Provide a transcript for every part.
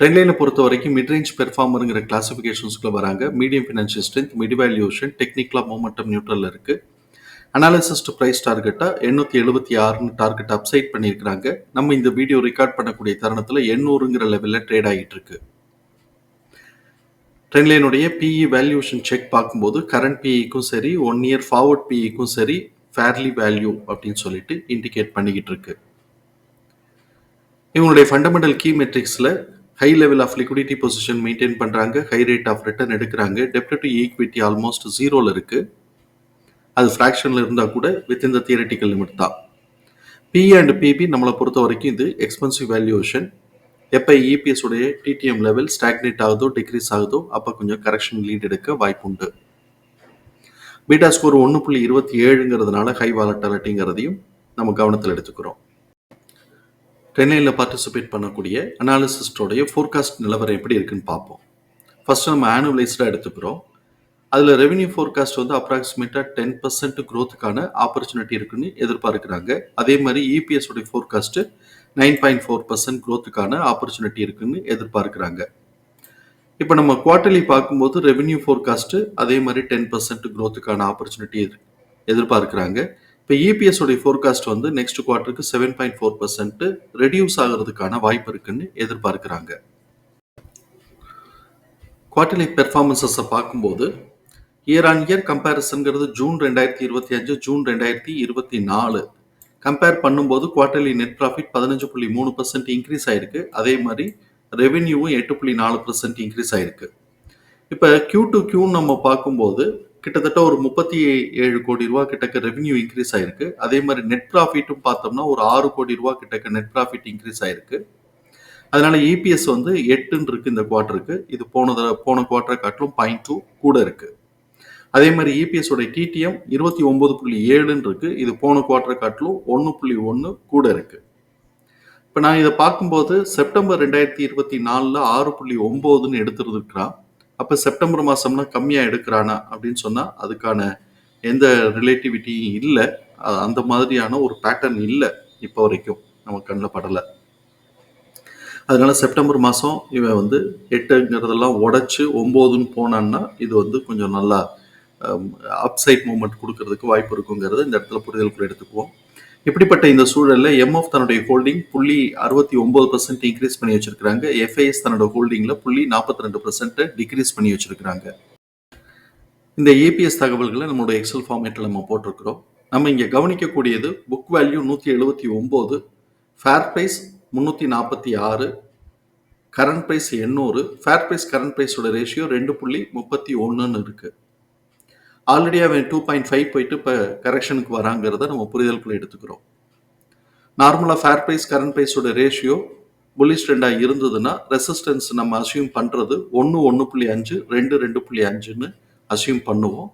ட்ரெண்ட்லைனை பொறுத்த வரைக்கும் மிட்ரேஞ்ச் பெர்ஃபார்மருங்கிற கிளாசிஃபிகேஷன்ஸ்குள்ள வராங்க. Medium financial strength mid valuation டெக்னிக்கலாக மூமெண்டம் நியூட்ரல் இருக்குது அனாலிசிஸ்ட் ப்ரைஸ் டார்கெட்டாக எண்ணூற்றி எழுபத்தி ஆறுன்னு டார்கெட் அப்சைட் பண்ணியிருக்கிறாங்க. நம்ம இந்த வீடியோ ரெக்கார்ட் பண்ணக்கூடிய தருணத்தில் எண்ணூறுங்கிற லெவலில் ட்ரேட் ஆகிட்டு இருக்கு ட்ரெண்ட்லைனுடைய பிஇ வேல்யூஷன் செக் பார்க்கும்போது கரண்ட் பிஇக்கும் சரி ஒன் இயர் ஃபார்வர்ட் பிஇக்கும் சரி ஃபேர்லி வேல்யூ அப்படின்னு சொல்லிட்டு இண்டிகேட் பண்ணிக்கிட்டு இருக்கு இவங்களுடைய fundamental key மெட்ரிக்ஸில் high level of liquidity position maintain பண்ணுறாங்க ஹை ரேட் ஆஃப் ரிட்டர்ன் எடுக்கிறாங்க. டெப்ட் டு ஈக்விட்டி ஆல்மோஸ்ட் ஜீரோவில் இருக்குது அது ஃப்ராக்ஷனில் இருந்தால் கூட வித் இந்த தியரட்டிக்கல் லிமிட் தான். பி அண்ட் பிபி நம்மளை பொறுத்த வரைக்கும் இது எக்ஸ்பென்சிவ் வேல்யூஷன் எப்போ இபிஎஸ் உடைய டிடிஎம் லெவல் ஸ்டாக்னேட் ஆகுதோ டிக்ரீஸ் ஆகுதோ அப்போ கொஞ்சம் கரெக்ஷன் லீட் எடுக்க வாய்ப்புண்டு பீட்டா ஸ்கோர் ஒன்று புள்ளி இருபத்தி ஏழுங்கிறதுனால ஹை வாலட்டாலிட்டிங்கிறதையும் நம்ம கவனத்தில் எடுத்துக்கிறோம். ட்ரெயினில் பார்ட்டிசிபேட் பண்ணக்கூடிய அனாலிசிஸ்டோடைய ஃபோர்காஸ்ட் நிலவரம் எப்படி இருக்குன்னு பார்ப்போம். ஃபஸ்ட்டு நம்ம ஆனுவலைஸ்டாக எடுத்துக்கிறோம். அதில் ரெவென்யூ ஃபோர்காஸ்ட் வந்து அப்ராக்சிமேட்டாக டென் பர்சன்ட் க்ரோத்துக்கான ஆப்பர்ச்சுனிட்டி இருக்குன்னு எதிர்பார்க்குறாங்க. அதே மாதிரி இபிஎஸோடைய forecast nine point four percent க்ரோத்துக்கான opportunity இருக்குன்னு எதிர்பார்க்குறாங்க. இப்போ நம்ம குவார்ட்டர்லி பார்க்கும்போது ரெவென்யூ ஃபோர்காஸ்ட்டு அதே மாதிரி டென் பர்சன்ட் க்ரோத்துக்கான ஆப்பர்ச்சுனிட்டி எதிர்பார்க்குறாங்க. இப்போ இபிஎஸோடைய ஃபோர்காஸ்ட் வந்து next குவார்ட்டருக்கு seven point four percent reduce ஆகிறதுக்கான வாய்ப்பு இருக்குன்னு எதிர்பார்க்குறாங்க. குவார்டர்லி பெர்ஃபார்மன்சஸை பார்க்கும்போது இயர் ஆன் இயர் கம்பேரிசன்கிறது ஜூன் ரெண்டாயிரத்தி இருபத்தி அஞ்சு ஜூன் ரெண்டாயிரத்தி இருபத்தி நாலு. கம்பேர் பண்ணும்போது குவார்டர்லி நெட் ப்ராஃபிட் பதினஞ்சு புள்ளி மூணு பர்சன்ட் இன்க்ரீஸ் ஆயிருக்கு. அதே மாதிரி ரெவென்யூவும் எட்டு புள்ளி நாலு பர்சன்ட் இன்க்ரீஸ் ஆயிருக்கு. இப்போ கியூ டு கியூ நம்ம பார்க்கும்போது கிட்டத்தட்ட ஒரு முப்பத்தி ஏழு கோடி ரூபா கிட்டக்க ரெவன்யூ இன்க்ரீஸ் ஆயிருக்கு. அதே மாதிரி நெட் ப்ராஃபிட்டும் பார்த்தோம்னா ஒரு ஆறு கோடி ரூபா கிட்டக்க நெட் ப்ராஃபிட் இன்க்ரீஸ் ஆயிருக்கு. அதனால இபிஎஸ் வந்து எட்டுன்னு இருக்கு இந்த குவார்ட்டருக்கு இது போன போன குவார்ட்டரை காட்டிலும் பாயிண்ட் டூ கூட இருக்கு. அதே மாதிரி இபிஎஸ் உடைய டிடிஎம் இருபத்தி ஒன்பது புள்ளி ஏழுன்னு இருக்கு. இது போன குவார்ட்டரை காட்டிலும் ஒன்று புள்ளி ஒன்று கூட இருக்கு. இப்போ நான் இதை பார்க்கும்போது செப்டம்பர் ரெண்டாயிரத்தி இருபத்தி நாலில் ஆறு புள்ளி ஒம்போதுன்னு எடுத்துருந்துருக்கிறான். அப்போ செப்டம்பர் மாதம்னா கம்மியாக எடுக்கிறானா அப்படின்னு சொன்னால் அதுக்கான எந்த ரிலேட்டிவிட்டியும் இல்லை. அந்த மாதிரியான ஒரு பேட்டர்ன் இல்லை இப்போ வரைக்கும். நம்ம கண்ணில் படலை. அதனால செப்டம்பர் மாதம் இவன் வந்து எட்டுங்கிறதெல்லாம் உடச்சி ஒம்போதுன்னு போனான்னா இது வந்து கொஞ்சம் நல்லா அப்சைட் மூமெண்ட் கொடுக்கறதுக்கு வாய்ப்பு இருக்குங்கிறத இந்த இடத்துல புரிதல் கூட எடுத்துக்குவோம். இப்படிப்பட்ட இந்த சூழலில் எம்எஃப் தன்னுடைய ஹோல்டிங் புள்ளி அறுபத்தி ஒன்பது பர்சன்ட் இன்க்ரீஸ் பண்ணி வச்சிருக்கிறாங்க. எஃப்ஐஎஸ் தன்னோட ஹோல்டிங்கில் புள்ளி நாற்பத்தி ரெண்டு பர்சன்ட் டிக்ரீஸ் பண்ணி வச்சிருக்கிறாங்க. இந்த ஏபிஎஸ் தகவல்களை நம்மளோட எக்ஸல் ஃபார்மேட்டில் நம்ம போட்டிருக்கிறோம். நம்ம இங்கே கவனிக்கக்கூடியது புக் வேல்யூ நூற்றி எழுபத்தி ஒம்பது ஃபேர் ப்ரைஸ் முந்நூற்றி நாற்பத்தி ஆறு கரண்ட் ப்ரைஸ் எண்ணூறு ஃபேர் ப்ரைஸ் கரண்ட் ப்ரைஸோட ரேஷியோ ரெண்டு புள்ளி முப்பத்தி ஒன்றுன்னு இருக்குது ஆல்ரெடி அவன் டூ பாயிண்ட் ஃபைவ் போயிட்டு இப்போ கரெக்ஷனுக்கு வராங்கிறத நம்ம புரிதலுக்குள்ள எடுத்துக்கிறோம். நார்மலாக ஃபேர் ப்ரைஸ் கரண்ட் ப்ரைஸோட ரேஷியோ புல்லிஷ் ட்ரெண்டாக இருந்ததுன்னா ரெசிஸ்டன்ஸ் நம்ம அசியூம் பண்ணுறது ஒன்று ஒன்று புள்ளி அஞ்சு ரெண்டு ரெண்டு புள்ளி அஞ்சுன்னு அசியூம் பண்ணுவோம்.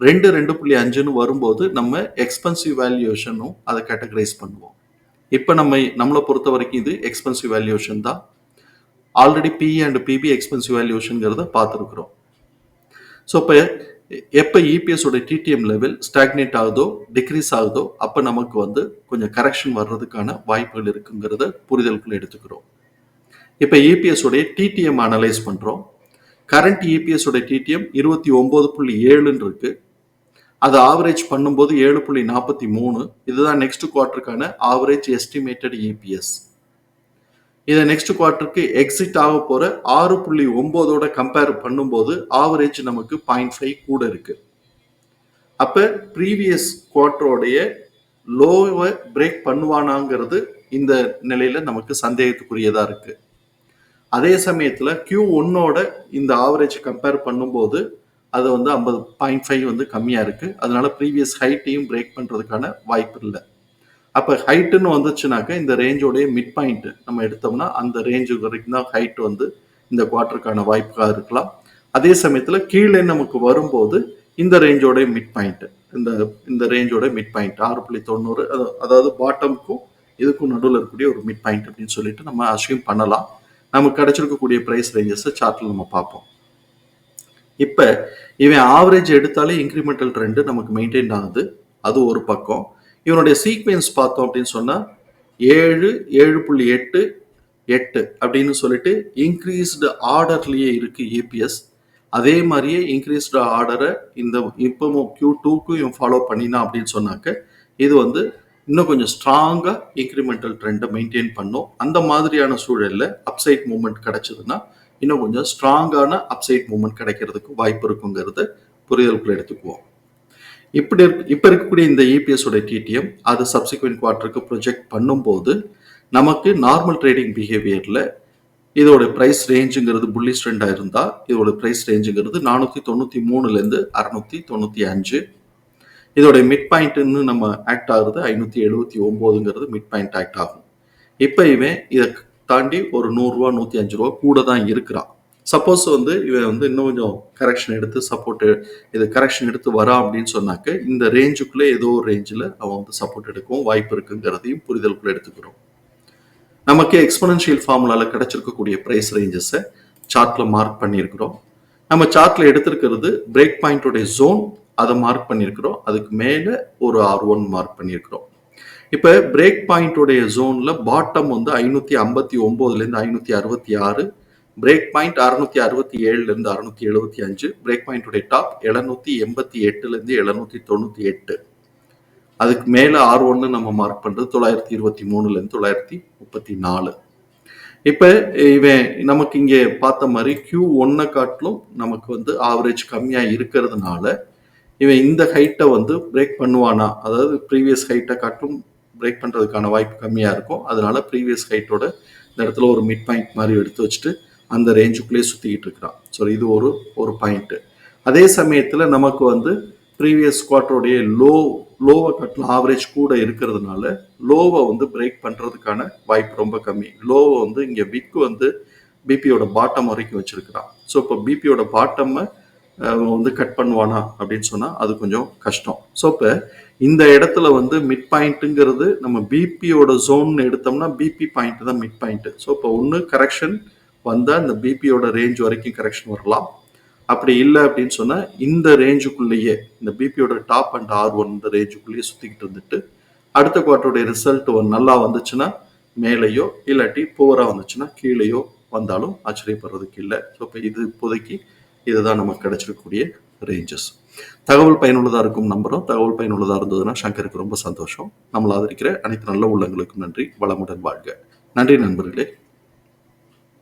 ரெண்டு ரெண்டு புள்ளி அஞ்சுன்னு வரும்போது நம்ம எக்ஸ்பென்சிவ் வேல்யூஷனும் அதை கேட்டகரைஸ் பண்ணுவோம். இப்போ நம்ம நம்மளை பொறுத்த வரைக்கும் இது எக்ஸ்பென்சிவ் வேல்யூஷன் தான். Already PE and PB expensive வேல்யூஷனுங்கிறத பார்த்துருக்குறோம். ஸோ இப்போ எப்போ இபிஎஸோட டிடிஎம் லெவல் ஸ்டாக்னேட் ஆகுதோ டிக்ரீஸ் ஆகுதோ அப்போ நமக்கு வந்து கொஞ்சம் கரெக்ஷன் வர்றதுக்கான வாய்ப்புகள் இருக்குங்கிறத புரிதலுக்குள்ள எடுத்துக்கிறோம். இப்போ இபிஎஸோடைய டிடிஎம் அனலைஸ் பண்ணுறோம் கரண்ட் இபிஎஸோட டிடிஎம் இருபத்தி ஒம்பது புள்ளி ஏழுன்னு இருக்கு. அதை ஆவரேஜ் பண்ணும்போது ஏழு புள்ளி நாற்பத்தி மூணு. இதுதான் நெக்ஸ்ட் குவார்ட்டருக்கான ஆவரேஜ் எஸ்டிமேட்டட் இபிஎஸ் இதை நெக்ஸ்ட் குவார்ட்டருக்கு எக்ஸிட் ஆக போகிற ஆறு புள்ளி ஒம்போதோட கம்பேர் பண்ணும்போது ஆவரேஜ் நமக்கு பாயிண்ட் ஃபைவ் கூட இருக்கு. அப்போ ப்ரீவியஸ் குவார்ட்டரோடைய லோவை பிரேக் பண்ணுவானாங்கிறது இந்த நிலையில நமக்கு சந்தேகத்துக்குரியதா இருக்கு. அதே சமயத்தில் கியூ ஒன்னோட இந்த ஆவரேஜ் கம்பேர் பண்ணும்போது அது வந்து ஐம்பது பாயிண்ட் ஃபைவ் வந்து கம்மியாக இருக்குது அதனால ப்ரீவியஸ் ஹைட்டையும் பிரேக் பண்ணுறதுக்கான வாய்ப்பு இல்லை. அப்போ ஹைட்டுன்னு வந்துச்சுனாக்க இந்த ரேஞ்சோடைய மிட் பாயிண்ட் நம்ம எடுத்தோம்னா அந்த ரேஞ்சு வரைக்கும் தான் ஹைட் வந்து இந்த குவார்ட்டருக்கான வாய்ப்பாக இருக்கலாம். அதே சமயத்தில் கீழே நமக்கு வரும்போது இந்த ரேஞ்சோடைய மிட் பாயிண்ட் இந்த இந்த ரேஞ்சோட மிட் பாயிண்ட் ஆறு புள்ளி தொண்ணூறு அதாவது பாட்டமுக்கும் இதுக்கும் நடுவில் இருக்கக்கூடிய ஒரு மிட் பாயிண்ட் அப்படின்னு சொல்லிட்டு நம்ம அசியூம் பண்ணலாம். நமக்கு கிடைச்சிருக்கக்கூடிய பிரைஸ் ரேஞ்சஸை சார்ட்டில் நம்ம பார்ப்போம். இப்போ இவன் ஆவரேஜ் எடுத்தாலே இன்க்ரிமெண்டல் ட்ரெண்டு நமக்கு மெயின்டைன் ஆகுது. அது ஒரு பக்கம். இவனுடைய சீக்வென்ஸ் பார்த்தோம் அப்படின்னு சொன்னால் ஏழு ஏழு புள்ளி எட்டு எட்டு அப்படின்னு சொல்லிட்டு இன்க்ரீஸ்டு ஆர்டர்லேயே இருக்குது ஏபிஎஸ் அதே மாதிரியே இன்க்ரீஸ்டு ஆர்டரை இந்த இப்போவும் கியூ டூக்கும் இவன் ஃபாலோ பண்ணினா அப்படின்னு சொன்னாக்க இது வந்து இன்னும் கொஞ்சம் ஸ்ட்ராங்காக இன்க்ரிமெண்டல் ட்ரெண்டை மெயின்டைன் பண்ணும். அந்த மாதிரியான சூழலில் அப்சைட் மூமெண்ட் கிடச்சிதுன்னா இன்னும் கொஞ்சம் ஸ்ட்ராங்கான அப்சைட் மூமெண்ட் கிடைக்கிறதுக்கு வாய்ப்பு இருக்குங்கிறத புரிதலுக்குள்ள எடுத்துக்குவோம். இப்படி இப்போ இருக்கக்கூடிய இந்த இபிஎஸ் உடைய டிடிஎம் அது சப்சிக்வெண்ட் குவார்ட்டருக்கு ப்ரொஜெக்ட் பண்ணும்போது நமக்கு நார்மல் ட்ரேடிங் பிஹேவியரில் இதோட ப்ரைஸ் ரேஞ்சுங்கிறது புல்லிஷ் ட்ரெண்டாக இருந்தால் இதோட ப்ரைஸ் ரேஞ்சுங்கிறது நானூற்றி தொண்ணூற்றி மூணுலேருந்து அறநூற்றி தொண்ணூற்றி அஞ்சு. இதோட மிட் பாயிண்ட்னு நம்ம ஆக்ட் ஆகுறது ஐநூற்றி எழுபத்தி ஒம்போதுங்கிறது மிட் பாயிண்ட் ஆக்ட் ஆகும். இப்போ இவன் இதை தாண்டி ஒரு நூறுரூவா நூற்றி அஞ்சு ரூபா கூட தான் இருக்கிறான். சப்போஸ் வந்து இவன் வந்து இன்னும் கொஞ்சம் கரெக்ஷன் எடுத்து சப்போர்ட் இது கரெக்ஷன் எடுத்து வரா அப்படின்னு சொன்னாக்க இந்த ரேஞ்சுக்குள்ளே ஏதோ ஒரு ரேஞ்சில் அவன் வந்து சப்போர்ட் எடுக்கவும் வாய்ப்பு இருக்குங்கிறதையும் புரிதலுக்குள்ளே எடுத்துக்கிறோம். நமக்கு எக்ஸ்பனன்ஷியல் ஃபார்முலாவில் கிடைச்சிருக்கக்கூடிய ப்ரைஸ் ரேஞ்சஸை சார்ட்டில் மார்க் பண்ணியிருக்கிறோம். நம்ம சார்ட்டில் எடுத்திருக்கிறது பிரேக் பாயிண்டோடைய ஜோன் அதை மார்க் பண்ணியிருக்கிறோம். அதுக்கு மேலே ஒரு ஆர் ஒன் மார்க் பண்ணியிருக்கிறோம். இப்போ பிரேக் பாயிண்டோடைய ஜோனில் பாட்டம் வந்து ஐநூற்றி ஐம்பத்தி ஒம்போதுலேருந்து ஐநூற்றி அறுபத்தி ஆறு பிரேக் பாயிண்ட் அறுநூத்தி அறுபத்தி ஏழுலேருந்து அறுநூத்தி எழுபத்தி அஞ்சு. பிரேக் பாயிண்டுடைய டாப் எழுநூத்தி எண்பத்தி எட்டுலேருந்து எழுநூத்தி தொண்ணூற்றி எட்டு. அதுக்கு மேலே ஆர் ஒன்னு நம்ம மார்க் பண்ணுறது தொள்ளாயிரத்தி இருபத்தி மூணுலேருந்து தொள்ளாயிரத்தி முப்பத்தி நாலு. இப்போ இவன் நமக்கு இங்கே பார்த்த மாதிரி கியூ ஒன்னை காட்டிலும் நமக்கு வந்து ஆவரேஜ் கம்மியாக இருக்கிறதுனால இவன் இந்த ஹைட்டை வந்து பிரேக் பண்ணுவானா? அதாவது ப்ரீவியஸ் ஹைட்டை காட்டும் பிரேக் பண்ணுறதுக்கான வாய்ப்பு கம்மியாக இருக்கும். அதனால ப்ரீவியஸ் ஹைட்டோட இந்த இடத்துல ஒரு மிட் பாயிண்ட் மாதிரி எடுத்து வச்சுட்டு அந்த ரேஞ்சுக்குள்ளேயே சுற்றிக்கிட்டு இருக்கிறான். ஸோ இது ஒரு ஒரு பாயிண்ட்டு அதே சமயத்தில் நமக்கு வந்து ப்ரீவியஸ் குவார்ட்டருடைய லோ லோவை கட்டில் ஆவரேஜ் கூட இருக்கிறதுனால லோவை வந்து பிரேக் பண்ணுறதுக்கான வாய்ப்பு ரொம்ப கம்மி. லோவை வந்து இங்கே விக்கு வந்து பிபியோட பாட்டம் வரைக்கும் வச்சுருக்கிறான். ஸோ இப்போ பிபியோட பாட்டம்மை வந்து கட் பண்ணுவானா அப்படின்னு சொன்னால் அது கொஞ்சம் கஷ்டம். ஸோ இப்போ இந்த இடத்துல வந்து மிட் பாயிண்ட்டுங்கிறது நம்ம பிபியோட ஜோன் எடுத்தோம்னா பிபி பாயிண்ட் தான் மிட் பாயிண்ட்டு ஸோ இப்போ ஒன்று கரெக்ஷன் வந்தால் இந்த பிபியோட ரேஞ்ச் வரைக்கும் கரெக்ஷன் வரலாம். அப்படி இல்லை அப்படின்னு சொன்னால் இந்த ரேஞ்சுக்குள்ளேயே இந்த பிபியோட டாப் அண்ட் ஆர் ஒன் இந்த ரேஞ்சுக்குள்ளேயே சுற்றிக்கிட்டு இருந்துட்டு அடுத்த குவார்ட்டருடைய ரிசல்ட் நல்லா வந்துச்சுன்னா மேலேயோ இல்லாட்டி புவராக வந்துச்சுன்னா கீழேயோ வந்தாலும் ஆச்சரியப்படுறதுக்கு இல்லை. ஸோ இப்போ இது இப்போதைக்கு இதுதான் நமக்கு கிடைச்சிருக்கக்கூடிய ரேஞ்சஸ் தகவல் பயனுள்ளதாக இருக்கும் நம்புகிறோம் தகவல் பயனுள்ளதாக இருந்ததுன்னா சங்கருக்கு ரொம்ப சந்தோஷம். நம்மளை ஆதரிக்கிற அனைத்து நல்ல உள்ளங்களுக்கும் நன்றி. வளமுடன் வாழ்க. நன்றி நண்பர்களே.